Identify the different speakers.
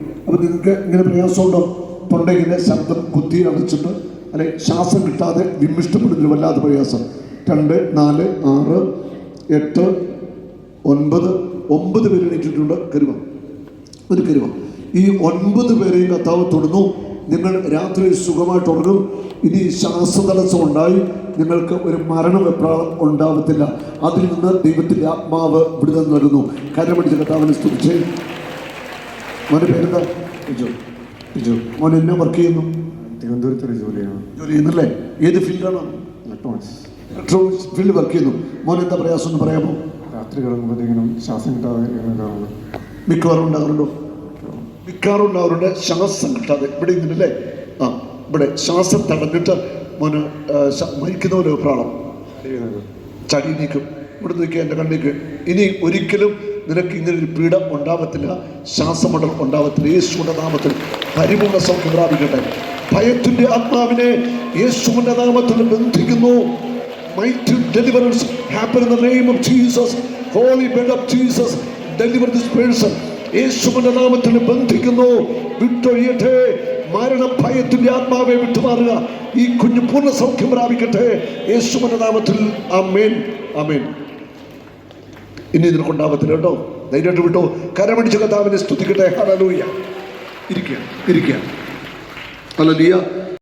Speaker 1: അപ്പോൾ നിങ്ങൾക്ക് ഇങ്ങനെ പ്രയാസമുണ്ടോ? തൊണ്ടയിങ്ങനെ ശബ്ദം കുത്തി അടച്ചിട്ട് അല്ലെ ശ്വാസം കിട്ടാതെ വിമിഷ്ടപ്പെടുന്ന വല്ലാത്ത പ്രയാസം. രണ്ട് നാല് ആറ് എട്ട് ഒൻപത് ഒമ്പത് പേര് എണീറ്റിട്ടുണ്ട്. കരുവ. ഒരു കരുവ. ഈ ഒൻപത് പേരെയും കർത്താവ് തൊടുന്നു. നിങ്ങൾ രാത്രി സുഖമായിട്ട് ഉറങ്ങും. ഇനി ശ്വാസതടസ്സം ഉണ്ടായി. നിങ്ങൾക്ക് ഒരു മരണവെപ്രാളം ഉണ്ടാവത്തില്ല. അതിൽ നിന്ന് ദൈവത്തിന്റെ ആത്മാവ് വിടുതൽ നൽകുന്നു. കരമടിച്ച് കർത്താവിനെ സ്തുതിച്ചേ. മോനെ പേരെന്താ ബിജു ബിജു മോൻ എന്നെ വർക്ക് ചെയ്യുന്നു?
Speaker 2: തിരുവനന്തപുരത്ത് ഒരു ജോലിയാണ്
Speaker 1: ജോലി ചെയ്യുന്നല്ലേ? ഏത് ഫീൽഡാണ്?
Speaker 2: ഇലക്ട്രോണിക്സ്
Speaker 1: ഇലക്ട്രോണിക്സ് ഫീൽഡ് വർക്ക് ചെയ്യുന്നു. മോൻ എന്താ പ്രയാസം എന്ന് പറയാമോ?
Speaker 2: രാത്രി കിടക്കുമ്പോഴത്തേക്കിനും ശ്വാസം കിട്ടാതെ ഇറങ്ങാറുണ്ട്
Speaker 1: മിക്കവാറും ഉണ്ടാകാറുണ്ടോ? മിക്കവാറും ഉണ്ടാകാറുണ്ട്. ശ്വാസം കിട്ടാതെ. ഇവിടെ ഇങ്ങനല്ലേ? ആ ഇവിടെ ശ്വാസം തടഞ്ഞിട്ട് മോന് മരിക്കുന്ന ഒരു പ്രാണം ചടി നീക്കും. ഇവിടെ നോക്കിയാൽ എന്റെ കണ്ണിക്ക് ഇനി ഒരിക്കലും നിനക്ക് ഇങ്ങനെ ഒരു പീഡ ഉണ്ടാവത്തില്ല ശ്വാസമടൽ ഉണ്ടാവത്തില്ല. യേശുവിന്റെ നാമത്തിൽ പരിപൂർണ സൗഖ്യം പ്രാപിക്കട്ടെ. ഭയത്തിന്റെ ആത്മാവിനെ യേശുവിന്റെ നാമത്തിൽ ബന്ധിക്കുന്നു. Might deliverance happen in the name of Jesus holy blood of Jesus deliver this person. യേശുവിന്റെ നാമത്തിൽ ബന്ധിക്കുന്നു. വിട്ടൊഴിയട്ടെ. മരണ ഭയത്തിന്റെ ആത്മാവെ വിട്ടുമാറുക. ഈ കുഞ്ഞു പൂർണ സൗഖ്യം പ്രാപിക്കട്ടെ. യേശുവിന്റെ നാമത്തിൽ. അമേൻ അമേൻ ഇനി ഇതിനൊണ്ടാവത്തില്ല കേട്ടോ. ധൈര്യമായിട്ട് വിട്ടോ. കരമടിച്ച കഥാവിനെ സ്തുതിക്കട്ടെ. ഹലലൂയ ഇരിക്കുക ഇരിക്കുക ഹലലിയ